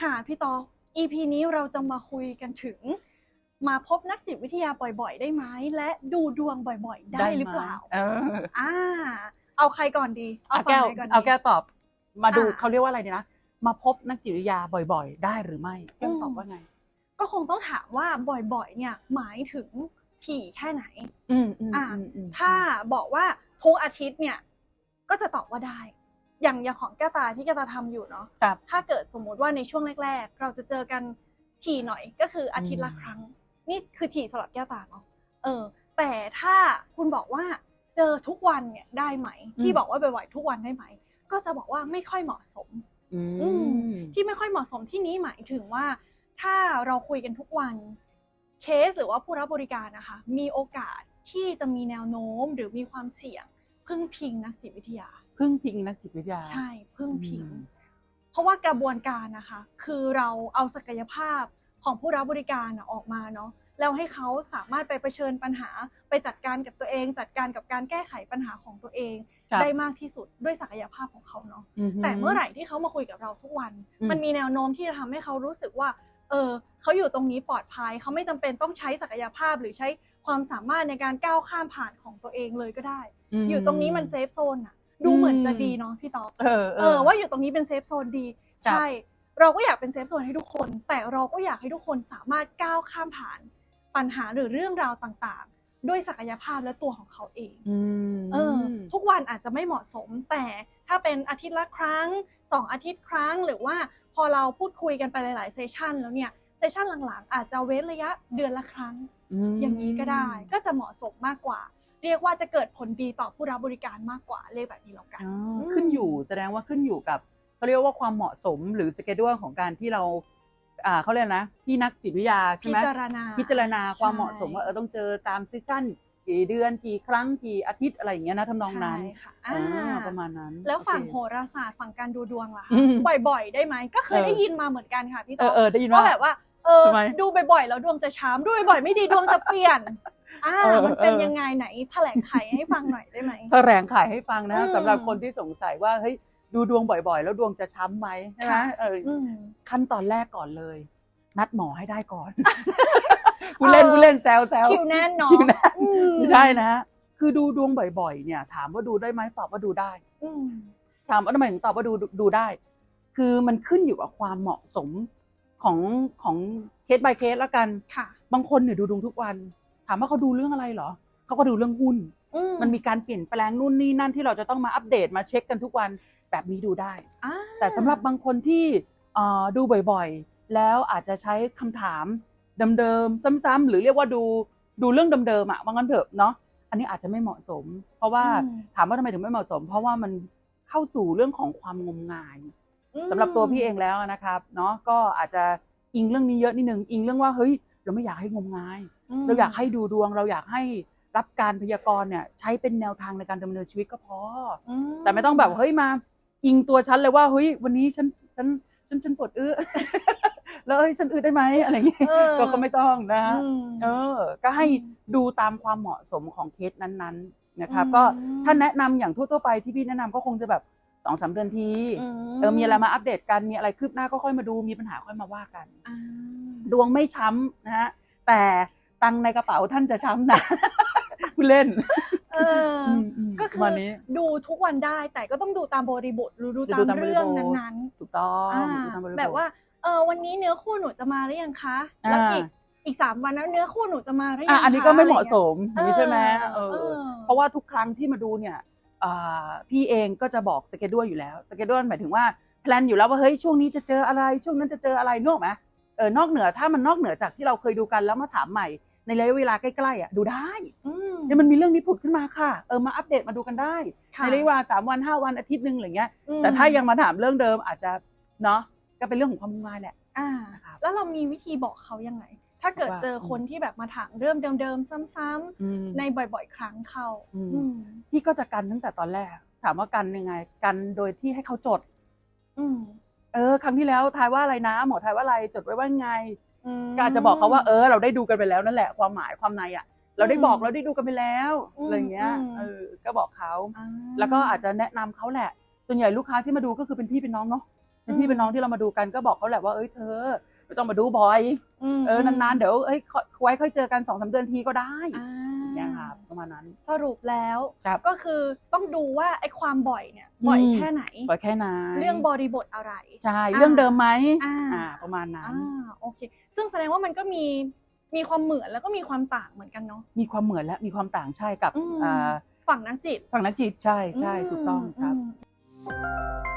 ค่ะพี่ตอก EP นี้เราจะมาคุยกันถึง มาพบนักจิตวิทยาบ่อยๆ ได้ไหมและดูดวงบ่อยๆ ได้หรือเปล่า เอออ่า เอาใครก่อนดีเอาฝั่งแก้วไหนก่อนดีเอาแก้วตอบ มาดูอะเขาเรียกว่าอะไรดีนะมาพบนักจิตวิทยาบ่อยๆ ได้หรือไม่แก้วตอบอืมว่าไง ก็คงต้องถามว่าบ่อยๆ เนี่ย หมายถึงถี่แค่ไหน อืมอืมอะอืมอืมถ้าบอกว่าทุกอาทิตย์เนี่ย ก็จะตอบว่าได้ อย่างอย่างของแก้วตาที่แก้วตาทำอยู่เนาะครับ ถ้าเกิดสมมุติว่าในช่วงแรก ๆ เราจะเจอกันถี่หน่อยก็คืออาทิตย์ละอืมครั้ง นี่คือถี่สำหรับแก้วตาเนาะเออ แต่ถ้าคุณบอกว่าเจอทุกวันเนี่ยได้ไหม ที่บอกว่าบ่อยๆทุกวันได้ไหม ก็จะบอกว่าไม่ค่อยเหมาะสม อือืมที่ไม่ค่อยเหมาะสมที่นี้หมายถึงว่า ถ้าเราคุยกันทุกวันเคสหรือว่าผู้รับบริการนะคะ มีโอกาสที่จะมีแนวโน้มหรือมีความเสี่ยงพึ่งพิงนักจิตวิทยา พึ่งพิงนักจิตวิทยา ใช่พึ่งพิงอืมเพราะว่ากระบวนการนะคะ คือเราเอาศักยภาพของผู้รับบริการน่ะออกมาเนาะแล้วให้เขาสามารถไปเผชิญปัญหาไปจัดการกับตัวเอง จัดการกับการแก้ไขปัญหาของตัวเองครับได้มากที่สุดด้วยศักยภาพของเขาเนาะอืแต่เมื่อไหร่ที่เขามาคุยกับเราทุกวันอืมมันมีแนวโน้มที่จะทำให้เขารู้สึกว่า เออเขาอยู่ตรงนี้ปลอดภัย เขาไม่จำเป็นต้องใช้ศักยภาพหรือใช้ความสามารถในการก้าวข้ามผ่านของตัวเองเลยก็ได้มอยู่ตรงนี้มันเซฟโซนอะ ดูเหมือนจะดีเนาะพี่ต๊อกเออเออว่าอยู่ตรงนี้เป็นเซฟโซนดีครับใช่ เราก็อยากเป็นเซฟโซนให้ทุกคน แต่เราก็อยากให้ทุกคนสามารถก้าวข้ามผ่านปัญหาหรือเรื่องราวต่างๆ ด้วยศักยภาพและตัวของเขาเองอืมเออทุกวันอาจจะไม่เหมาะสม แต่ถ้าเป็นอาทิตย์ละครั้งสองอาทิตย์ครั้งหรือว่าพอเราพูดคุยกันไปหลาย ๆ เซสชันแล้วเนี่ยเซสชันหลังๆ อาจจะเว้นระยะเดือนละครั้งมอย่างนี้ก็ได้ ก็จะเหมาะสมมากกว่า เรียกว่าจะเกิดผลดีต่อผู้รับบริการมากกว่าเรียกแบบนี้แล้วกันอ๋ออืมขึ้นอยู่แสดงว่าขึ้นอยู่กับเขาเรียกว่าความเหมาะสมหรือสเกดูของการที่เราอ่าเขาเรียกนะที่นักจิตวิทยาใช่พิไหมจารณาพิจารณาความใช่เหมาะสมว่าเออต้องเจอตามเซสชั่นกี่เดือนกี่ครั้งกี่อาทิตย์อะไรอย่างเงี้ยนะทำนองนั้นใช่ค่ะอ่าอ่าประมาณนั้น แล้วฝั่งโอโหเคราศาสตร์ฝั่งการดูดวงล่ะอืคะมบ่อย ๆ ได้ไหมก็เคยเออได้ยินมาเหมือนกันค่ะพี่เอต๊ออกเออได้ยินว่าว่าแบบว่าเออทำไมดูบ่อยๆแล้วดวงจะช้ำดูบ่อยๆไม่ดีดวงจะเปลี่ยน อ่าเออมันเป็นเออยังไงไหนแถลงไขให้ฟังหน่อยได้ไหมแถลงขายให้ฟังนะอืมสำหรับคนที่สงสัยว่าเฮ้ยดูดวงบ่อยๆ แล้วดวงจะช้ำไหมใช่ไหมค่ะเอออืมขั้นตอนแรกก่อนเลย นัดหมอให้ได้ก่อนกูเล่นกูเล่นแซวแซวคิวแน่นเนาะคิวแน่นอืไม่ใช่นะฮะคือดูดวงบ่อยๆ เนี่ย ถามว่าดูได้ไหมตอบว่าดูได้อืมถามว่าทำไมถึงตอบว่าดูดูได้ คือมันขึ้นอยู่กับความเหมาะสมของของเคส by เคสแล้วกันค่ะบางคนเนี่ยดูดวงทุกวัน ถามว่าเขาดูเรื่องอะไรเหรอเขาก็ดูเรื่องหุ้นอืมันมีการเปลี่ยนแปลงนู่นนี่นั่นที่เราจะต้องมาอัปเดตมาเช็คกันทุกวันแบบนี้ดูได้อ่าแต่สำหรับบางคนที่เอ่อดูบ่อยๆ แล้วอาจจะใช้คำถามเดิมๆซ้ำๆหรือเรียกว่าดูดูเรื่องเดิมๆอะว่างั้นเถอะเนาะอันนี้อาจจะไม่เหมาะสม เพราะว่าอืมถามว่าทำไมถึงไม่เหมาะสม เพราะว่ามันเข้าสู่เรื่องของความงมงายอืมสำหรับตัวพี่เองแล้วนะครับเนาะก็อาจจะอิงเรื่องนี้เยอะนิดนึงอิงเรื่องว่าเฮ้ย เราไม่อยากให้งมงายมเราอยากให้ดูดวง เราอยากให้รับการพยากรณ์เนี่ย ใช้เป็นแนวทางในการดำเนินชีวิตก็พออืแต่ไม่ต้องแบบเฮ้ยมาอิงตัวฉันเลยว่าเฮ้ยวันนี้ฉันฉันฉันฉันปวดอื้อแล้วเอ้ยฉันอื้อได้ไหมอะไรอย่างเงี้ยเออก็ก็ไม่ต้องนะฮะอืมเออ ก็ให้อืมดูตามความเหมาะสมของเคสนั้นๆนะครับอืมก็ถ้าแนะนำอย่างทั่วๆไปที่พี่แนะนำก็คงจะแบบสองสามเดือนทีเออมีอะไรมาอัปเดตกันมีอะไรคืบหน้าก็ค่อยมาดูมีปัญหาค่อยมาว่ากันอ่า ดวงไม่ช้ำนะฮะแต่ตังค์ในกระเป๋าท่านจะช้ำนะคุณเล่น เอออมมก็คืประมาณนี้ดูทุกวันได้แต่ก็ต้องดูตามบริบทหรือดูดูตามตามบริบทเรื่องนั้นถูกต้องๆอ่าดูตามริทแบบว่า เออวันนี้เนื้อคู่หนูจะมาหรือยังคะอ่าแล้วอีกอีกสามวันแล้วเนื้อคู่หนูจะมาหรือยัอะงอันนี้คะก็ไม่เหมาะอรสงี้ยมอย่างนี้ใช่ไหมเอเอออเออ เพราะว่าทุกครั้งที่มาดูเนี่ยอ่าพี่เองก็จะบอกสเกจดอยู่แล้วสเกจดหมายถึงว่าแพลนอยู่แล้วว่าเฮ้ยช่วงนี้จะเจออะไรช่วงนั้นจะเจออะไรนกออกไหม เออนอกเหนือถ้ามันนอกเหนือจากที่เราเคยดูกันแล้วมาถามใหม่ ในระยะเวลาใกล้ๆอะดูได้อืมเนี่ยมันมีเรื่องนี้ผุดขึ้นมาค่ะเออมาอัปเดตมาดูกันได้ค่ะในระยะเวลาสามวันห้าวันอาทิตย์หนึ่งอะไรเงี้ยอืมแต่ถ้ายังมาถามเรื่องเดิมอาจจะเนาะก็เป็นเรื่องของความงมงายแหละอ่านะครับแล้วเรามีวิธีบอกเขายังไง ถ้าเกิดว่าเจอคนที่แบบมาถามเรื่องเดิมๆซ้ำอืมๆในบ่อยๆ ครั้งเข้าอืมอืมพี่ก็จะกันตั้งแต่ตอนแรก ถามว่ากันยังไง กันโดยที่ให้เขาจดอืม เออ ครั้งที่แล้วทายว่าอะไรนะ หมอทายว่าอะไรจดไว้ว่าไงอืมก็อาจจะบอกเขาว่าเออ เราได้ดูกันไปแล้วนั่นแหละความหมายความในอะ เราได้บอกอืมเราได้ดูกันไปแล้วอืมอะไรเงี้ยอืมเออก็บอกเขาอ่าแล้วก็อาจจะแนะนำเขาแหละ ส่วนใหญ่ลูกค้าที่มาดูก็คือเป็นพี่เป็นน้องเนาะเป็นพี่เป็นน้องที่เรามาดูกันก็บอกเขาแหละว่าเอ้ยเธอไม่ต้องมาดูบ่อยมเออนานๆเดี๋ยวเอ้ยขอไว้ค่อยเจอกันสองสามเดือนทีก็ได้อ่า เนี่ยครับประมาณนั้น สรุปแล้วครับก็คือต้องดูว่าไอ้ความบ่อยเนี่ยบ่อยอืมแค่ไหนปล่อยแค่นั้นเรื่องบริบทอะไรใช่อ่าเรื่องเดิมไหมอ่าอ่าประมาณนั้นอ่าโอเค ซึ่งแสดงว่ามันก็มีมีความเหมือนแล้วก็มีความต่างเหมือนกันเนาะมีความเหมือนและมีความต่างใช่กับอืมอ่าฝั่งนักจิต ฝั่งนักจิตใช่ใช่ถูกต้องครับม